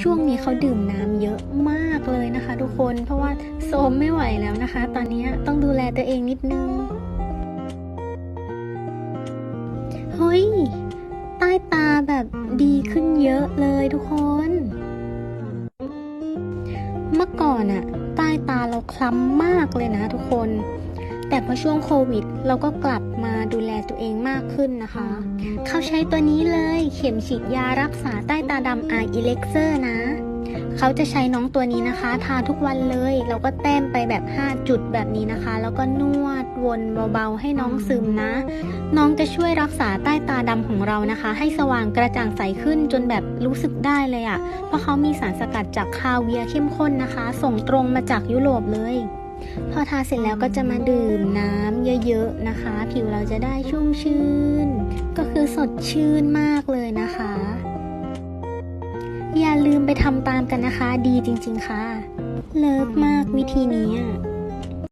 ช่วงนี้เขาดื่มน้ำเยอะมากเลยนะคะ ทุกคนเพราะว่าโซมไม่ไหวแล้วนะคะ ตอนนี้ต้องดูแลตัวเองนิดนึงเฮ้ยใต้ตาแบบดีขึ้นเยอะเลยทุกคน เมื่อก่อนอะใต้ตาเราคล้ำมากเลยนะทุกคน แต่พอช่วงโควิด เราก็กลับมาดูแลตัวเองมากขึ้นนะคะ เขาใช้ตัวนี้เลยเข็มฉีดยารักษาใต้ตาดำ Eye Elixir นะ เขาจะใช้น้องตัวนี้นะคะ ทาทุกวันเลย เราก็แต้มไปแบบ 5 จุดแบบนี้นะคะ แล้วก็นวดวนเบาๆ ให้น้องซึมนะ น้องจะช่วยรักษาใต้ตาดำของเรานะคะ ให้สว่างกระจ่างใสขึ้นจนแบบรู้สึกได้เลยอะ่ะ เพราะเขามีสารสกัดจากคาเวียร์เข้มข้นนะคะ ส่งตรงมาจากยุโรปเลย พอทาเสร็จแล้วก็จะมาดื่มน้ำเยอะๆนะคะ ผิวเราจะได้ชุ่มชื่น ก็คือสดชื่นมากเลยนะคะ อย่าลืมไปทำตามกันนะคะ ดีจริงๆค่ะ เลิฟมากวิธีนี้อะ